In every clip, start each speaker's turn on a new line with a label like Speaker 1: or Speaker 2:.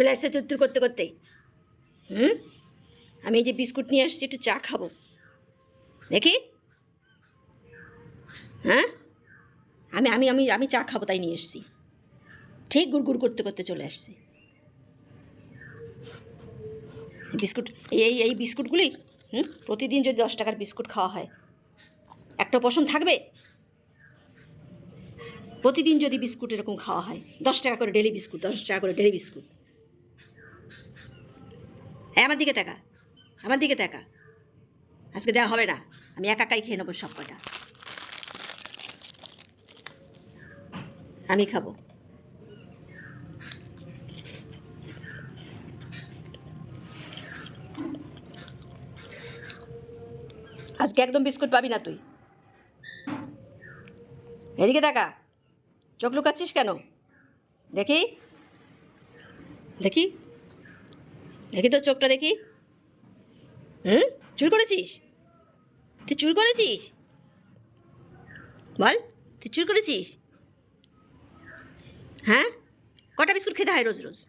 Speaker 1: চলে আসছে চুত্তুর করতে করতে। হুম? আমি এই যে বিস্কুট নিয়ে আসছি, একটু চা খাব। দেখি? হ্যাঁ? আমি আমি আমি আমি চা খাব, তাই নিয়ে এসছি। ঠিক গুড় গুড় করতে করতে চলে আসছি। বিস্কুট, এই এই বিস্কুটগুলি, হুম? প্রতিদিন যদি দশ টাকার বিস্কুট খাওয়া হয়, একটা পশম থাকবে? প্রতিদিন যদি বিস্কুট এরকম খাওয়া হয়, দশ টাকা করে ডেলি বিস্কুট, দশ টাকা করে ডেলি বিস্কুট। আমার দিকে তাকা, আমার দিকে তাকা। আজকে দেওয়া হবে না, আমি একা একাই খেয়ে নেব সব কটা। আমি খাব। আজকে একদম বিস্কুট পাবি না তুই। এদিকে দেখা চোখ লুকাচ্ছিস কেন? দেখি দেখি। দেখি তোর চোখটা দেখি। হুম চুর করেছিস? তুই চুর করেছিস? বল, তুই চুর করেছিস? হ্যাঁ? কটা বিস্কুট খেতে হয় রোজ রোজ?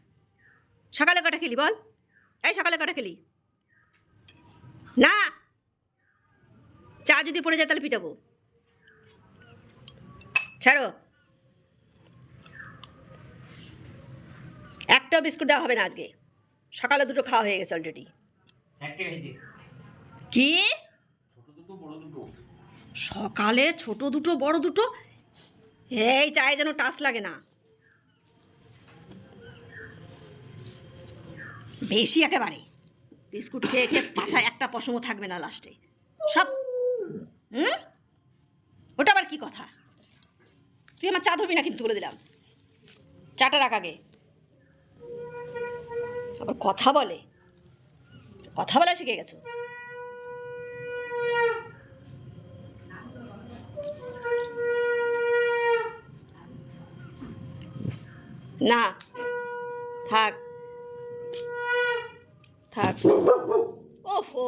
Speaker 1: সকালে কটা খেলি বল? এই সকালে কটা খেলি? না। চা যদি পড়ে যায় তাহলে পিটাবো। ছাড়ো। একটাও বিস্কুট দেওয়া হবে না আজকে। সকালে দুটো খাওয়া হয়ে গেছে অলরেডি কি? সকালে ছোট দুটো বড় দুটো? এই চায়ে যেন টাচ লাগে না। বেশি একেবারে। বিস্কুট খেয়ে খেয়ে পাছায় একটা পশমও থাকবে না লাস্টে সব। হুম? ওটা আবার কি কথা? তুই আমার চা ধরবি না কিন্তু বলে দিলাম। চাটা রাখ আগে। আবার কথা বলে। কথা বলা শিখে গেছো? না, থাক। থাক। ওফো।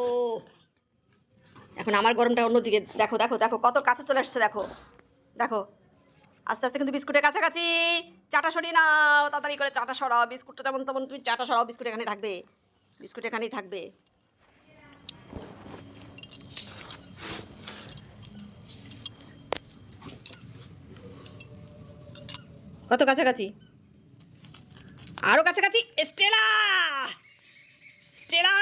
Speaker 1: এখন আমার গরমটা অন্যদিকে। দেখো দেখো দেখো, কত কাছে চলে আসছে, দেখো। দেখো। আস্তে আস্তে কিন্তু বিস্কুটের কাছাকাছি। চাটা সরিয়ে নাও, তাড়াতাড়ি করে চাটা সরাও, বিস্কুটটা যেমন তেমন তুমি চাটা সরাও, বিস্কুট এখানে থাকবে, বিস্কুট এখানেই থাকবে। কত কাছাকাছি? আরও কাছাকাছি? স্টেলা! স্টেলা!